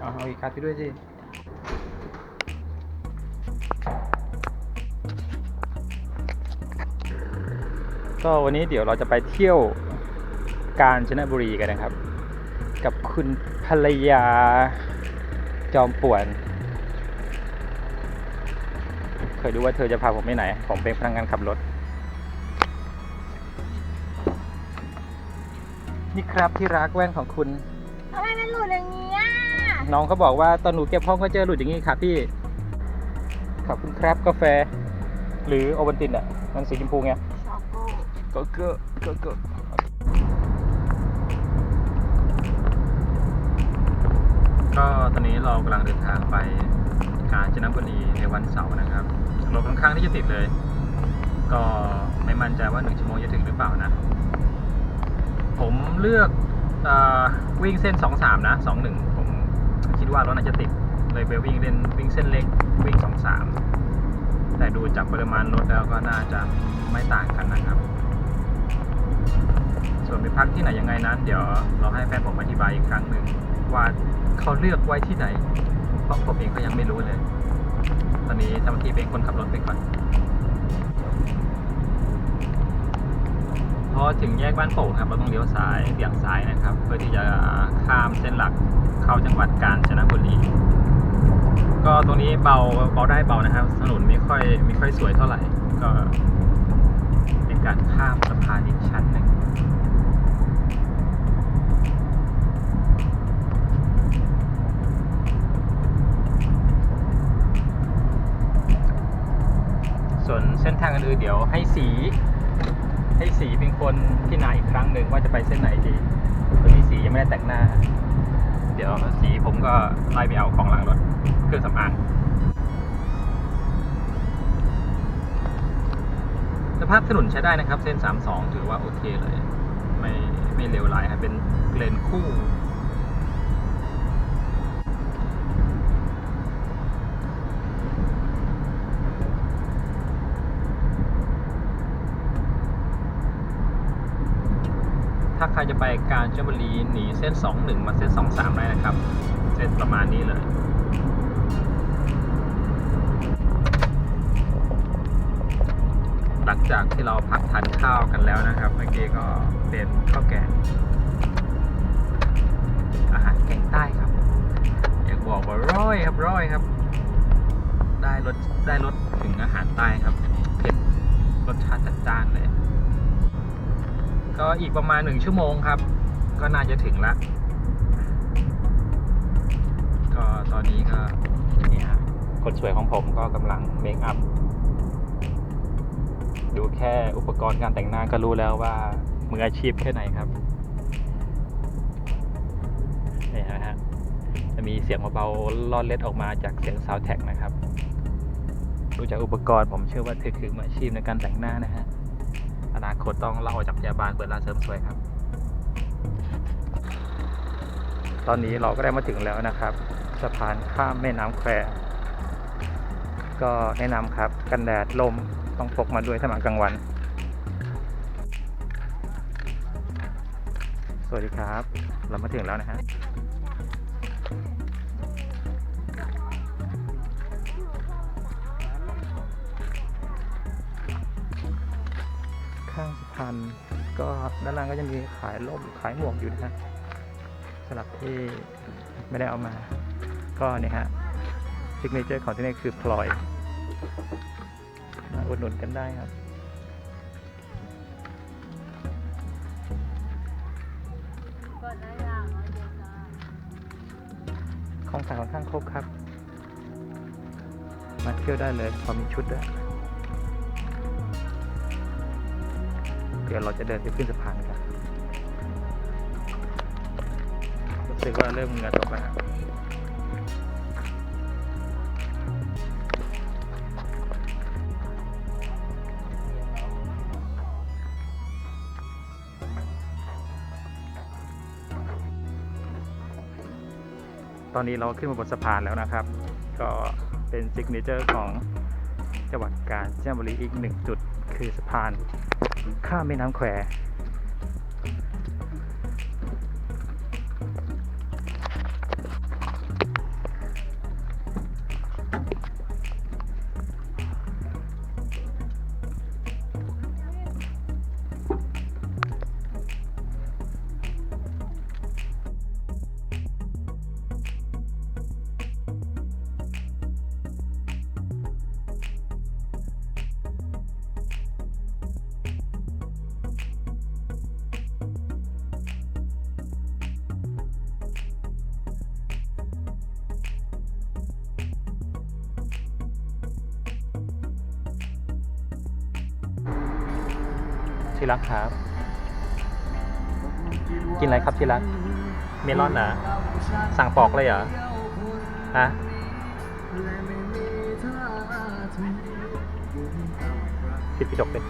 เอาเอาอีกคัดไปด้วยสิก็วันนี้เดี๋ยวเราจะไปเที่ยวกาญจนบุรีกันนะครับ กับคุณภรรยาจอมป่วน เคยดูว่าเธอจะพาผมไปไหน ผมเป็นพนักงานขับรถ นี่ครับที่รักแว่นของคุณ ทำไมมันหลุดอย่างนี้อะ น้องเขาบอกว่าตอนหนูเก็บห้องก็เจอหลุดอย่างนี้ครับพี่ ขอบคุณครับกาแฟ หรือโอวัลตินอะ มันสีชมพูไงช็อกโกก็เกอก็เกอก็ตอนนี้เรากำลังเดินทางไปกาญจนบุรีในวันเสาร์นะครับรถค่อนข้างที่จะติดเลย ก็ไม่มั่นใจว่าหนึ่งชั่วโมงจะถึงหรือเปล่านะ ผมเลือกเออวิ่งเส้น 2-3 นะ 2-1ผมคิด ว่ารถน่าจะติดเลยไปวิ่งเล่นวิ่งเส้นเล็กวิ่งสองสามแต่ดูจากปริมาณรถแล้วก็น่าจะไม่ต่างกันนะครับ ส่วนไปพักที่ไหนยังไงนั้น เดี๋ยวเราให้แฟนผมอธิบายอีกครั้งหนึ่งว่าเขาเลือกไว้ที่ไหน เพราะผมเองก็ยังไม่รู้เลย ตอนนี้ทำที่เป็นคนขับรถไปก่อน ถึงแยกบ้านโป่งครับเราต้องเลี้ยวซ้ายเบี่ยงซ้ายนะครับ เพื่อที่จะข้ามเส้นหลักเข้าจังหวัดกาญจนบุรีก็ตรงนี้เบาเบาได้เบานะครับถนนไม่ค่อยไม่ค่อยสวยเท่าไหร่ ก็เป็นการข้ามสะพานอีกชั้นหนึ่งส่วนเส้นทางอื่นๆเดี๋ยวให้สี ให้สีเป็นคนพิจารณาอีกครั้งหนึ่งว่าจะไปเส้นไหนดีตอนนี้สียังไม่ได้แต่งหน้า เดี๋ยวสีผมก็ไล่ไปเอาของหลังรถเครื่องสำอางสภาพถนนใช้ได้นะครับ เส้น 32 ถือว่าโอเคเลย ไม่ไม่เลวร้ายครับเป็นเลนคู่ ถ้าใครจะไปกาญจนบุรีหนีเส้น 21 มาเส้น 23 ได้นะครับ เส้นประมาณนี้เลยหลังจากที่เราพักทานข้าวกันแล้วนะครับ เมื่อกี้ก็เป็นข้าวแกงอาหารแกงใต้ครับ อยากบอกว่าร้อยครับร้อยครับ ได้รสได้รสถึงอาหารใต้ครับเผ็ดรสชาติจัดจ้านเลย ก็อีกประมาณหนึ่งชั่วโมงครับ ก็น่าจะถึงละก็ตอนนี้ก็นี่ฮะคนสวยของผมก็กำลังเมคอัพดูแค่อุปกรณ์การแต่งหน้าก็รู้แล้วว่ามืออาชีพแค่ไหนครับนี่นะฮะจะมีเสียงเบาๆลอดเล็ดออกมาจากเสียงซาวแท็กนะครับดูจากอุปกรณ์ผมเชื่อว่าเธอคือมืออาชีพในการแต่งหน้านะฮะ อนาคตต้องลาออกจากพยาบาลเปิดร้านเสริมสวยครับ ตอนนี้เราก็ได้มาถึงแล้วนะครับ สะพานข้ามแม่น้ำแควก็แนะนำครับ กันแดดลมต้องพกมาด้วยถ้ามากลางวัน สวัสดีครับ เรามาถึงแล้วนะฮะ พานก็ด้านล่างก็จะมีขายร่มขายหมวกอยู่นะฮะสำหรับที่ไม่ได้เอามา ก็เนี่ยฮะซิกเนเจอร์ของที่นี่คือพลอยมาอุดหนุนกันได้ครับกดได้ยังของขายค่อนข้างครบครับ มาเที่ยวได้เลยพอมีชุดด้วย เดี๋ยวเราจะเดินไปขึ้นสะพานกันรู้สึกว่าเริ่มเหงื่อตกแล้วตอนนี้เราขึ้นมาบนสะพานแล้วนะครับ ก็เป็นซิกเนเจอร์ของจังหวัดกาญจนบุรีอีกหนึ่งจุด คือสะพานข้ามแม่น้ำแคว ที่รักครับ กินอะไรครับที่รัก เมลอนนะสั่งปอกเลยเหรอฮะปิดกระจกเลย